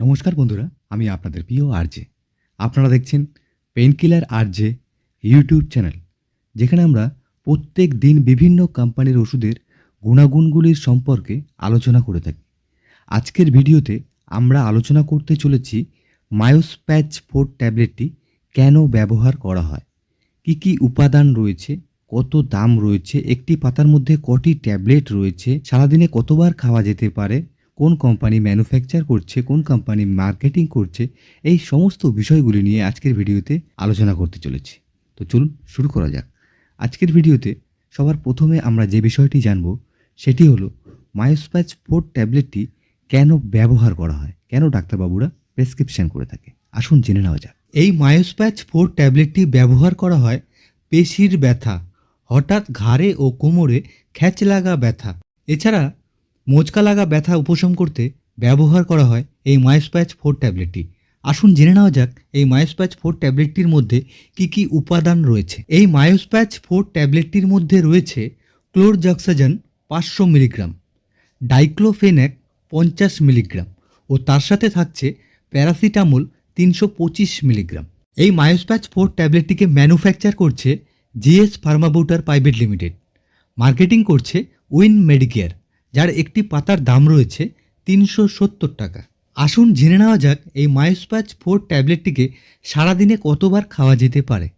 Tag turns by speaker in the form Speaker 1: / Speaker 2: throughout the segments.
Speaker 1: নমস্কার বন্ধুরা, আমি আপনাদের প্রিয় আরজে আপনারা দেখছেন পেনকিলার আরজে ইউটিউব চ্যানেল, যেখানে আমরা প্রত্যেক দিন বিভিন্ন কোম্পানির ওষুধের গুণাগুণগুলির সম্পর্কে আলোচনা করে থাকি। আজকের ভিডিওতে আমরা আলোচনা করতে চলেছি মায়োস্প্যাচ ফোর ট্যাবলেটটি কেন ব্যবহার করা হয়, কি কি উপাদান রয়েছে, কত দাম রয়েছে, একটি পাতার মধ্যে কটি ট্যাবলেট রয়েছে, সারাদিনে কতবার খাওয়া যেতে পারে কোন কোম্পানি ম্যানুফ্যাকচার করছে, কোন কোম্পানি মার্কেটিং করছে, এই সমস্ত বিষয়গুলি নিয়ে আজকের ভিডিওতে আলোচনা করতে চলেছি। তো চলুন শুরু করা যাক। আজকের ভিডিওতে সবার প্রথমে আমরা যে বিষয়টি জানব, সেটি হলো মায়োস্প্যাচ ফোর ট্যাবলেটটি কেন ব্যবহার করা হয়? কেন ডাক্তারবাবুরা প্রেসক্রিপশন করে থাকে? আসুন জেনে নেওয়া যাক।
Speaker 2: এই মায়োস্প্যাচ ফোর ট্যাবলেটটি ব্যবহার করা হয় পেশির ব্যথা, হঠাৎ ঘাড়ে ও কোমরে খ্যাচ লাগা ব্যথা। এছাড়া মোচকা লাগা ব্যথা উপশম করতে ব্যবহার করা হয় এই মায়োস্প্যাচ ফোর ট্যাবলেটটি আসুন জেনে নেওয়া যাক এই মায়োস্প্যাচ ফোর ট্যাবলেটটির মধ্যে কি কি উপাদান রয়েছে। এই মায়োস্প্যাচ ফোর ট্যাবলেটটির মধ্যে রয়েছে ক্লোরজাক্সাজান পাঁচশো মিলিগ্রাম ডাইক্লোফেন্যাক পঞ্চাশ মিলিগ্রাম ও তার সাথে থাকছে প্যারাসিটামল তিনশো পঁচিশ মিলিগ্রাম। এই মায়োস্প্যাচ ফোর ট্যাবলেটটিকে ম্যানুফ্যাকচার করছে GS Pharmbutor private limited. Marketing করছে উইন মেডিকেয়ার। যার একটি পাতার দাম রয়েছে তিনশো সত্তর টাকা। আসুন জেনে নেওয়া যাক এই মায়োস্প্যাচ ফোর ট্যাবলেটটিকে সারাদিনে কতবার খাওয়া যেতে পারে।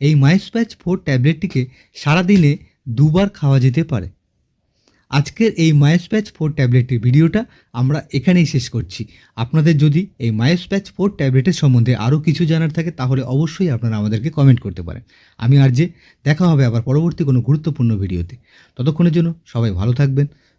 Speaker 2: এই মায়োস্প্যাচ ফোর ট্যাবলেটটিকে সারাদিনে দুবার খাওয়া যেতে পারে। আজকের এই মায়োস্প্যাচ ফোর ট্যাবলেটের ভিডিওটা আমরা এখানেই শেষ করছি। আপনাদের যদি এই মায়োস্প্যাচ ফোর ট্যাবলেটের সম্বন্ধে আরও কিছু জানার থাকে, তাহলে অবশ্যই আপনারা আমাদেরকে কমেন্ট করতে পারেন। আমি আর যে, দেখা হবে আবার পরবর্তী কোনো গুরুত্বপূর্ণ ভিডিওতে। ততক্ষণের জন্য সবাই ভালো থাকবেন।